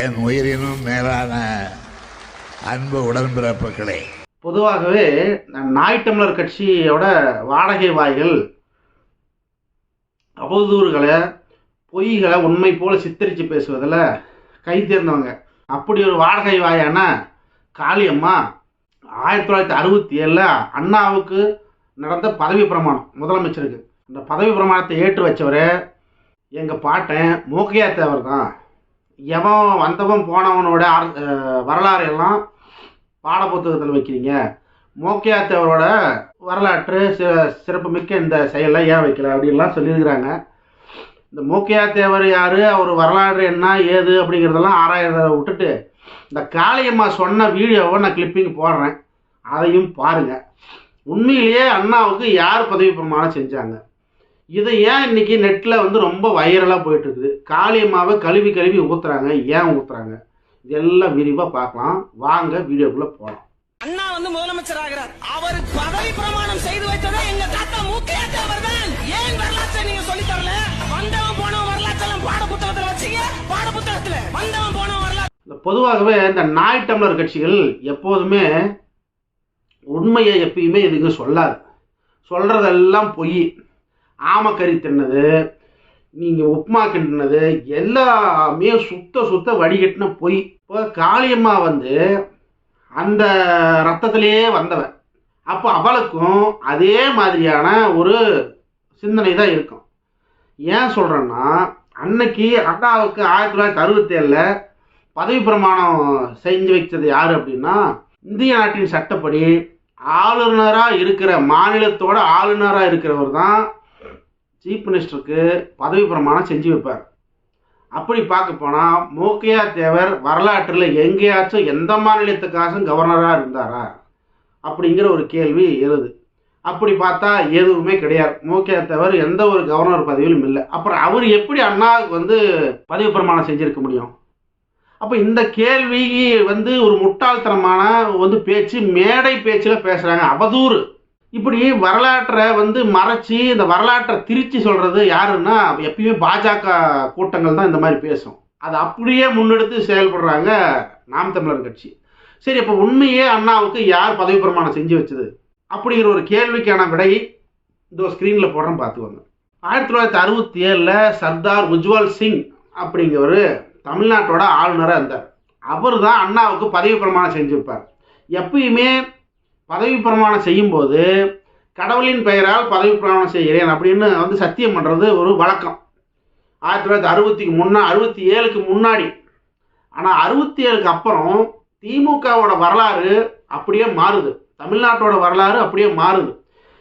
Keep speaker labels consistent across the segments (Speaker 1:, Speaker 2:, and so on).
Speaker 1: என் உயிரினும் மேலான அன்பு உடன்பிறப்புகளே.
Speaker 2: பொதுவாகவே நாய் தமிழர் கட்சியோட வாடகை வாய்கள் அவதூறுகளை பொய்களை உண்மை போல சித்தரித்து பேசுவதில் கை தேர்ந்தவங்க. அப்படி ஒரு வாடகை வாயான காளியம்மா ஆயிரத்தி தொள்ளாயிரத்தி அறுபத்தி ஏழில் அண்ணாவுக்கு நடந்த பதவி பிரமாணம் முதலமைச்சருக்கு. இந்த பதவி பிரமாணத்தை ஏற்று வச்சவர் எங்கள் பாட்டன் மூக்கையா தேவர் தான். எவன் வந்தவன் போனவனோட வரலாறு எல்லாம் பாடப்புத்தகத்தில் வைக்கிறீங்க. மோக்கியாத்தவரோட வரலாற்று சி சிறப்புமிக்க இந்த செயலை ஏன் வைக்கல அப்படின்லாம் சொல்லியிருக்கிறாங்க. இந்த மோக்கியா தேவர் யார் அவர் வரலாறு என்ன ஏது அப்படிங்கிறதெல்லாம் ஆராயறத விட்டுட்டு இந்த காளியம்மா சொன்ன வீடியோவை நான் கிளிப்பிங் போடுறேன். அதையும் பாருங்கள் உண்மையிலேயே அண்ணாவுக்கு யார் பதவி பிரமாணம் செஞ்சாங்க? இதை ஏன் இன்னைக்கு நெட்டில் வந்து ரொம்ப வைரலாக போயிட்டு இருக்குது காளியம்மாவை கழுவி கழுவி ஊற்றுறாங்க ஏன் ஊற்றுறாங்க இதெல்லாம் விரிவாக பார்க்கலாம். வாங்க வீடியோக்குள்ளே போகலாம்
Speaker 3: அண்ணா வந்து முதலமைச்சர் ஆகிறார். அவர் பதவி பிரமாணம் செய்து வைத்ததே எங்க தாத்தா மூக்கையாத்த அவர்தான். ஏன் வரலாற்றை நீங்க சொல்லி தரல? வந்தவன் போனவன் வரலாற்றெல்லாம் பாட புத்தகத்துல வச்சீங்க. பாட புத்தகத்துல வந்தவன் போனவன் வரலாற்று
Speaker 2: பொதுவாகவே இந்த நாய் டம்ளர் கட்சிகள் எப்போதுமே உண்மையை எப்பயுமே இதுக்கு சொல்லாது. சொல்கிறதெல்லாம் பொய். ஆமக்கறி தின்னது நீங்கள் உப்புமா கிண்டினது எல்லாமே சுத்த சுத்த வடிகட்டின பொய். இப்போ காளியம்மா வந்து அந்த ரத்தத்திலேயே வந்தவன் அப்போ அவளுக்கும் அதே மாதிரியான ஒரு சிந்தனை தான் இருக்கும். ஏன் சொல்கிறேன்னா அன்னைக்கு அண்ணாவுக்கு ஆயிரத்தி தொள்ளாயிரத்தி அறுபத்தேழில் பதவி பிரமாணம் செஞ்சு வைச்சது யார் அப்படின்னா இந்திய நாட்டின் சட்டப்படி ஆளுநராக இருக்கிற மாநிலத்தோட ஆளுநராக இருக்கிறவர் தான் சீஃப் மினிஸ்டருக்கு பதவி பிரமாணம் செஞ்சு வைப்பார். அப்படி பார்க்க போனால் மூக்கையா தேவர் வரலாற்றில் எங்கேயாச்சும் எந்த மாநிலத்துக்காச்சும் கவர்னராக இருந்தாரா? அப்படிங்கிற ஒரு கேள்வி எழுது. அப்படி பார்த்தா எதுவுமே கிடையாது. மூக்கையா தேவர் எந்த ஒரு கவர்னர் பதவியிலும் இல்லை. அப்புறம் அவர் எப்படி அண்ணாவுக்கு வந்து பதவி பிரமாணம் செஞ்சுருக்க முடியும்? அப்போ இந்த கேள்வி வந்து ஒரு முட்டாள்தனமான வந்து பேச்சு மேடை பேச்சில் பேசுகிறாங்க அவதூறு. இப்படி வரலாற்றை வந்து மறைச்சி இந்த வரலாற்றை திரிச்சு சொல்கிறது யாருன்னா எப்பயுமே பாஜக கூட்டங்கள் தான் இந்த மாதிரி பேசும். அதை அப்படியே முன்னெடுத்து செயல்படுறாங்க நாம் தமிழர் கட்சி. சரி அப்போ உண்மையே அண்ணாவுக்கு யார் பதவி பிரமாணம் செஞ்சு வச்சது? அப்படிங்கிற ஒரு கேள்விக்கான விடை இந்த ஸ்க்ரீனில் போடுறேன் பார்த்துக்கோங்க. ஆயிரத்தி தொள்ளாயிரத்தி அறுபத்தி ஏழில் சர்தார் உஜ்வால் சிங் அப்படிங்கிறவர் தமிழ்நாட்டோட ஆளுநராக இருந்தார். அவர் தான் அண்ணாவுக்கு பதவி பிரமாணம் செஞ்சு வைப்பார் எப்பயுமே பதவி பிரமாணம் செய்யும்போது கடவுளின் பெயரால் பதவி பிரமாணம் செய்கிறேன் அப்படின்னு வந்து சத்தியம் பண்ணுறது ஒரு வழக்கம். ஆயிரத்தி தொள்ளாயிரத்தி அறுபத்திக்கு முன்னா அறுபத்தி ஏழுக்கு முன்னாடி. ஆனால் அறுபத்தி ஏழுக்கு அப்புறம் திமுகவோட வரலாறு அப்படியே மாறுது. தமிழ்நாட்டோட வரலாறு அப்படியே மாறுது.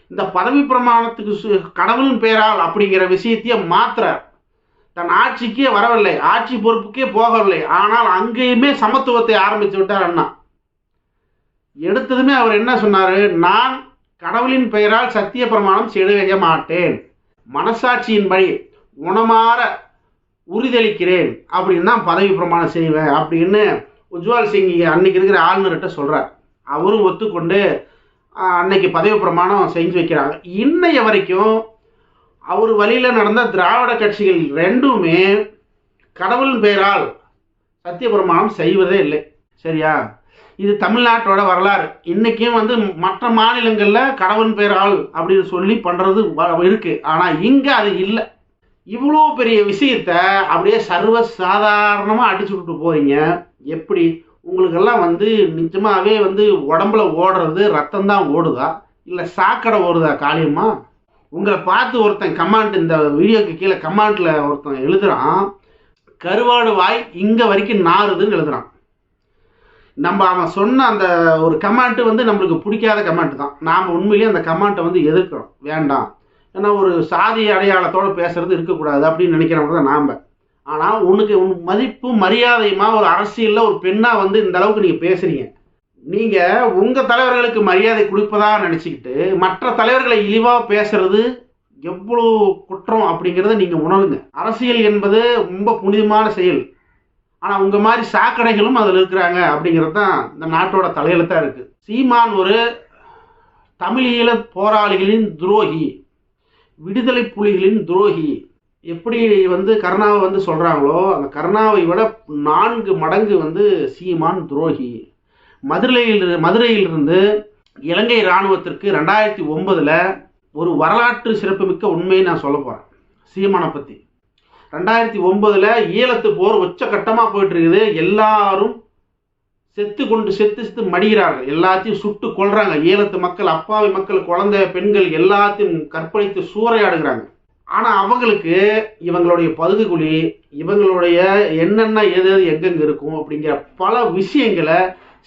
Speaker 2: இந்த பதவி பிரமாணத்துக்கு சு- கடவுளின் பெயரால் அப்படிங்கிற விஷயத்தையே மாத்துறார் தன் ஆட்சிக்கே வரவில்லை. ஆட்சி பொறுப்புக்கே போகவில்லை. ஆனால் அங்கேயுமே சமத்துவத்தை ஆரம்பித்து விட்டார் அண்ணா. எடுத்ததுமே அவர் என்ன சொன்னார்? நான் கடவுளின் பெயரால் சத்திய பிரமாணம் செய்ய மாட்டேன். மனசாட்சியின்படி உணமாற உறுதியளிக்கிறேன். அப்படின்னு தான் பதவி பிரமாணம் செய்வேன் அப்படின்னு உஜ்வால் சிங் அன்னைக்கு இருக்கிற ஆளுநர்கிட்ட சொல்கிறார் அவரும் ஒத்துக்கொண்டு அன்னைக்கு பதவி பிரமாணம் செஞ்சு வைக்கிறாங்க. இன்னைய வரைக்கும் அவர் வழியில் நடந்த திராவிட கட்சிகள் ரெண்டுமே கடவுளின் பெயரால் சத்திய பிரமாணம் செய்வதே இல்லை. சரியா? இது தமிழ்நாட்டோட வரலாறு. இன்றைக்கும் வந்து மற்ற மாநிலங்களில் கடவுள் பெயரால் அப்படின்னு சொல்லி பண்ணுறது இருக்குது ஆனால் இங்கே அது இல்லை. இவ்வளோ பெரிய விஷயத்த அப்படியே சர்வ சாதாரணமாக அடிச்சு விட்டு எப்படி? உங்களுக்கெல்லாம் வந்து நிஜமாகவே வந்து உடம்புல ஓடுறது ரத்தம் தான் ஓடுதா? இல்லை சாக்கடை ஓடுதா காலியமா உங்களை பார்த்து ஒருத்தன் கமாண்ட் இந்த வீடியோக்கு கீழே கமாண்டில் ஒருத்தன் எழுதுகிறான் கருவாடு வாய் இங்கே வரைக்கும் நாறுதுன்னு எழுதுகிறான் நம்ம அவன் சொன்ன அந்த ஒரு கமாண்ட்டு வந்து நம்மளுக்கு பிடிக்காத கமாண்ட் தான். நாம் உண்மையிலேயே அந்த கமாண்ட்டை வந்து எதிர்க்கிறோம். வேண்டாம். ஏன்னா ஒரு சாதி அடையாளத்தோடு பேசுறது இருக்கக்கூடாது அப்படின்னு நினைக்கிறவங்க தான் நாம். ஆனால் உனக்கு உன் மதிப்பு மரியாதையுமா ஒரு அரசியலில் ஒரு பெண்ணாக வந்து இந்த அளவுக்கு நீங்கள் பேசுகிறீங்க நீங்கள் உங்கள் தலைவர்களுக்கு மரியாதை கொடுப்பதாக நினச்சிக்கிட்டு மற்ற தலைவர்களை இழிவாக பேசுறது எவ்வளோ குற்றம் அப்படிங்கிறத நீங்கள் உணருங்க. அரசியல் என்பது ரொம்ப புனிதமான செயல். ஆனால் உங்கள் மாதிரி சாக்கடைகளும் அதில் இருக்கிறாங்க அப்படிங்கிறது தான் இந்த நாட்டோட தலையெழுத்தாக இருக்குது சீமான் ஒரு தமிழீழ போராளிகளின் துரோகி விடுதலை புலிகளின் துரோகி. எப்படி வந்து கருணாவை வந்து சொல்கிறாங்களோ அந்த கருணாவை விட நான்கு மடங்கு வந்து சீமான் துரோகி. மதுரையில் மதுரையிலிருந்து இலங்கை இராணுவத்திற்கு ரெண்டாயிரத்தி ஒன்பதில் ஒரு வரலாற்று சிறப்புமிக்க உண்மையை நான் சொல்ல போகிறேன் சீமானை பற்றி ரெண்டாயிரத்தி ஒன்பதுல ஈழத்து போர் உச்சகட்டமாக போயிட்டு இருக்குது எல்லாரும் செத்து கொண்டு செத்து செத்து மடிகிறார்கள். எல்லாத்தையும் சுட்டு கொள்றாங்க ஈழத்து மக்கள் அப்பாவி மக்கள் குழந்தை பெண்கள் எல்லாத்தையும் கற்பழித்து சூறையாடுகிறாங்க. ஆனால் அவங்களுக்கு இவங்களுடைய பகுதிக்குழி இவங்களுடைய என்னென்ன எது எது இருக்கும் அப்படிங்கிற பல விஷயங்களை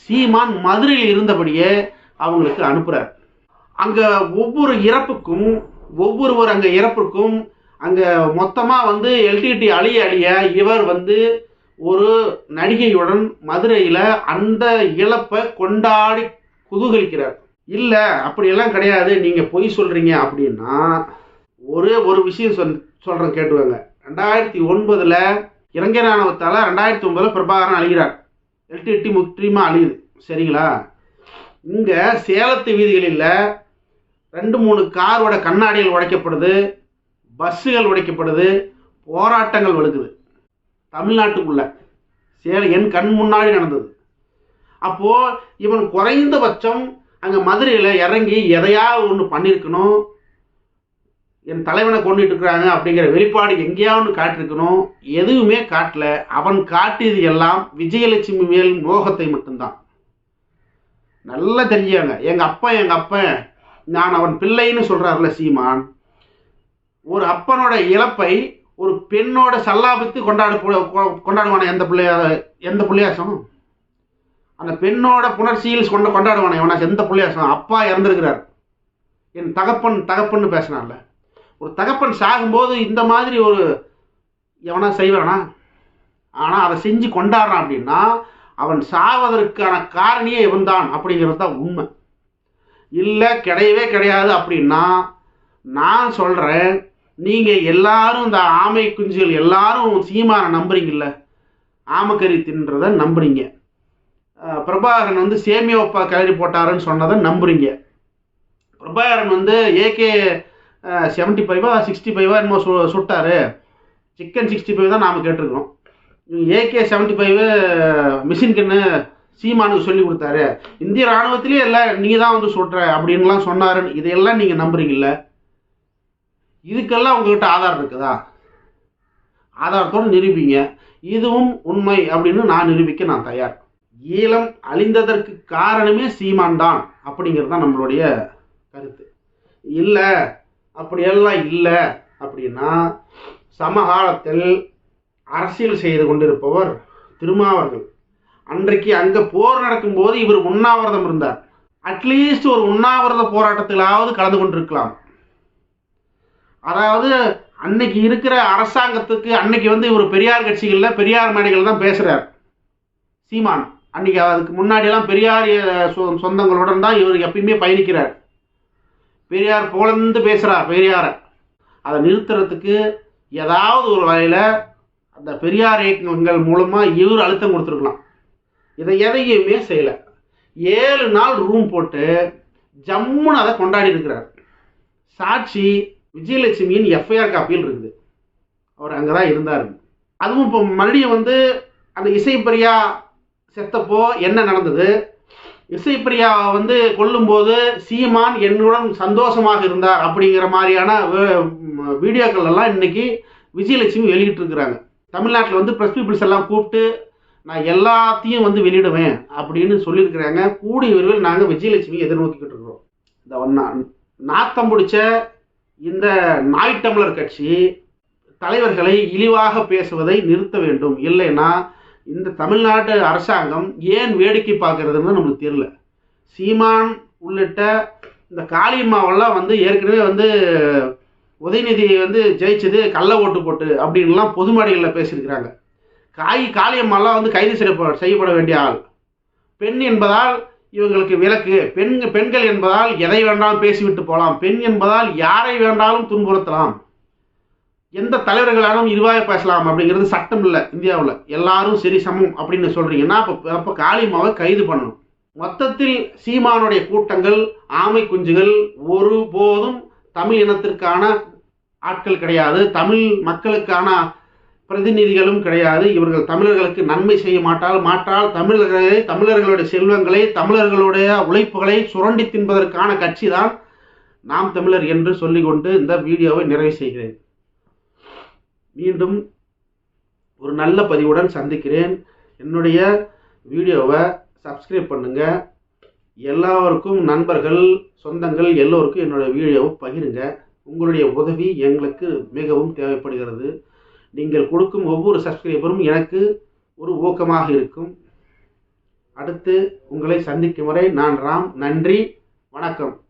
Speaker 2: சீமான் மதுரையில் இருந்தபடியே அவங்களுக்கு அனுப்புகிறார் அங்கே ஒவ்வொரு இறப்புக்கும் ஒவ்வொருவர் அங்கே இறப்புக்கும் அங்கே மொத்தமாக வந்து எல்டிடி அழிய அழிய இவர் வந்து ஒரு நடிகையுடன் மதுரையில் அந்த இழப்பை கொண்டாடி குதூகலிக்கிறார். இல்லை அப்படியெல்லாம் கிடையாது. நீங்கள் பொய் சொல்கிறீங்க அப்படின்னா ஒரே ஒரு விஷயம் சொல் சொல்கிறேன் கேட்டுவாங்க ரெண்டாயிரத்தி ஒன்பதில் இளைஞர் ராணுவத்தால் ரெண்டாயிரத்தி ஒன்பதில் பிரபாகரன் அழிகிறார். எல்டிடி முற்றிலுமாக அழியுது. சரிங்களா? இங்கே சேலத்து வீதிகளில் ரெண்டு மூணு காரோட கண்ணாடிகள் உடைக்கப்படுது. பஸ்ஸுகள் உடைக்கப்படுது போராட்டங்கள் வலுக்குது. தமிழ்நாட்டுக்குள்ள. சேலம் என் கண் முன்னாடி நடந்தது. அப்போது இவன் குறைந்தபட்சம் அங்கே மதுரையில் இறங்கி எதையாவது ஒன்று பண்ணியிருக்கணும் என் தலைவனை கொண்டுட்டு இருக்கிறாங்க அப்படிங்கிற வெளிப்பாடு எங்கேயாவது காட்டிருக்கணும். எதுவுமே காட்டல. அவன் காட்டியது எல்லாம் விஜயலட்சுமி மேல் மோகத்தை மட்டும்தான். நல்லா தெரிஞ்சாங்க எங்கள் அப்பா எங்கள் அப்பன் நான் அவன் பிள்ளைன்னு சொல்கிறார்ல சீமான். ஒரு அப்பனோட இழப்பை ஒரு பெண்ணோட சல்லாபித்து கொண்டாடு கொண்டாடுவானே எந்த பிள்ளையா எந்த பிள்ளையாசம் அந்த பெண்ணோட புணர்ச்சியில் கொண்ட கொண்டாடுவானே இவனா எந்த பிள்ளையாசம் அப்பா இறந்துருக்கிறார். என் தகப்பன் தகப்பன்னு பேசினான்ல. ஒரு தகப்பன் சாகும்போது இந்த மாதிரி ஒரு எவனா செய்வானா? ஆனால் அதை செஞ்சு கொண்டாடுறான் அப்படின்னா அவன் சாவதற்கான காரணியே இவன்தான் அப்படிங்கிறது தான் உண்மை. இல்லை கிடையவே கிடையாது அப்படின்னா நான் சொல்கிறேன் நீங்கள் எல்லாரும் இந்த ஆமை குஞ்சுகள் எல்லாரும் சீமானை நம்புறீங்கல்ல? ஆமக்கறி தின்றத நம்புறீங்க. பிரபாகரன் வந்து சேமியோப்பா கலரி போட்டாருன்னு சொன்னதை நம்புறீங்க. பிரபாகரன் வந்து ஏகே செவன்ட்டி ஃபைவா சிக்ஸ்டி ஃபைவா என்னமோ சு சுட்டாரு. சிக்கன் சிக்ஸ்டி ஃபைவ் தான் நாம் கேட்டிருக்கிறோம். AK seventy five machine gun சீமானுக்கு சொல்லி கொடுத்தாரு. இந்திய ராணுவத்திலே எல்லாம் நீ தான் வந்து சுடுற அப்படின்லாம் சொன்னாருன்னு இதையெல்லாம் நீங்கள் நம்புறீங்கல்ல? இதுக்கெல்லாம் உங்ககிட்ட ஆதாரம் இருக்குதா? ஆதாரத்தோடு நிரூபிங்க. இதுவும் உண்மை அப்படின்னு நான் நிரூபிக்க நான் தயார். ஈழம் அழிந்ததற்கு காரணமே சீமான் தான் அப்படிங்கிறது தான் நம்மளுடைய கருத்து. இல்லை அப்படியெல்லாம் இல்லை அப்படின்னா சமகாலத்தில் அரசியல் செய்து கொண்டிருப்பவர் திருமாவர்கள். அன்றைக்கு அங்கே போர் நடக்கும்போது இவர் உண்ணாவிரதம் இருந்தார். அட்லீஸ்ட் ஒரு உண்ணாவிரத போராட்டத்திலாவது கலந்து கொண்டிருக்கலாம். அதாவது அன்னைக்கு இருக்கிற அரசாங்கத்துக்கு அன்னைக்கு வந்து இவர் பெரியார் கட்சிகளில் பெரியார் மேடைகள் தான் பேசுகிறார் சீமான். அன்னைக்கு அதுக்கு முன்னாடியெல்லாம் பெரியார் சொ- சொந்தங்களுடன் தான் இவர் எப்பயுமே பயணிக்கிறார். பெரியார் புகழ்ந்து பேசுகிறார் பெரியாரை. அதை நிறுத்துறதுக்கு ஏதாவது ஒரு வகையில் அந்த பெரியார் இயக்கங்கள் மூலமாக இவர் அழுத்தம் கொடுத்துருக்கலாம். இதை எதையுமே செய்யலை. ஏழு நாள் ரூம் போட்டு ஜம்முன்னு அதை கொண்டாடி இருக்கிறார். சாட்சி விஜயலட்சுமியின் எஃப்ஐஆர் காப்பியில் இருக்குது. அவர் அங்கே தான் இருந்தார். அதுவும் இப்போ மறுபடியும் வந்து அந்த இசைப்பிரியா செத்தப்போ என்ன நடந்தது? இசைப்பிரியா வந்து கொல்லும்போது சீமான் என்னுடன் சந்தோஷமாக இருந்தார் அப்படிங்கிற மாதிரியான வீடியோக்கள் எல்லாம் இன்னைக்கு விஜயலட்சுமி வெளியிட்டிருக்கிறாங்க தமிழ்நாட்டில் வந்து ப்ரெஸ் பீப்புள்ஸ் எல்லாம் கூப்பிட்டு நான் எல்லாத்தையும் வந்து வெளியிடுவேன் அப்படின்னு சொல்லியிருக்கிறாங்க. கூடிய விரைவில் நாங்கள் விஜயலட்சுமி எதிர்நோக்கிக்கிட்டு இருக்கிறோம். இந்த நாத்தம் பிடிச்ச இந்த நாய் தமிழர் கட்சி தலைவர்களை இழிவாக பேசுவதை நிறுத்த வேண்டும். இல்லைன்னா இந்த தமிழ்நாட்டு அரசாங்கம் ஏன் வேடிக்கை பார்க்கறதுன்னு நம்மளுக்கு தெரியல. சீமான் உள்ளிட்ட இந்த காளியம்மாவெல்லாம் வந்து ஏற்கனவே வந்து உதயநிதி வந்து ஜெயிச்சது கள்ள ஓட்டு போட்டு அப்படின்லாம் பொது மேடைகளில் பேசியிருக்கிறாங்க. காய் காளியம்மாலாம் வந்து கைது செய்யப்பட செய்யப்பட வேண்டிய ஆள். பெண் என்பதால் இவங்களுக்கு விலக்கு பெண் பெண்கள் என்பதால் எதை வேண்டாலும் பேசிவிட்டு போகலாம். பெண் என்பதால் யாரை வேண்டாலும் துன்புறுத்தலாம். எந்த தலைவர்களாலும் இருவாய பேசலாம் அப்படிங்கிறது சட்டம் இல்லை இந்தியாவில். எல்லாரும் சரி சமம் அப்படின்னு சொல்கிறீங்கன்னா அப்போ அப்போ காளிமாவை கைது பண்ணணும். மொத்தத்தில் சீமானுடைய கூட்டங்கள் ஆமை குஞ்சுகள் ஒருபோதும் தமிழ் இனத்திற்கான ஆட்கள் கிடையாது. தமிழ் மக்களுக்கான பிரதிநிதிகளும் கிடையாது. இவர்கள் தமிழர்களுக்கு நன்மை செய்ய மாட்டால் மாற்றால் தமிழர்களை தமிழர்களுடைய செல்வங்களை தமிழர்களுடைய உழைப்புகளை சுரண்டி தின்பதற்கான கட்சி தான் நாம் தமிழர் என்று சொல்லிக்கொண்டு இந்த வீடியோவை நிறைவு செய்கிறேன். மீண்டும் ஒரு நல்ல பதிவுடன் சந்திக்கிறேன். என்னுடைய வீடியோவை சப்ஸ்கிரைப் பண்ணுங்க. எல்லாருக்கும் நண்பர்கள் சொந்தங்கள் எல்லோருக்கும் என்னுடைய வீடியோவை பகிருங்க. உங்களுடைய உதவி எங்களுக்கு மிகவும் தேவைப்படுகிறது. நீங்கள் கொடுக்கும் ஒவ்வொரு சப்ஸ்கிரைபரும் எனக்கு ஒரு ஊக்கமாக இருக்கும். அடுத்து உங்களை சந்திக்கும் வரை நான் ராம். நன்றி. வணக்கம்.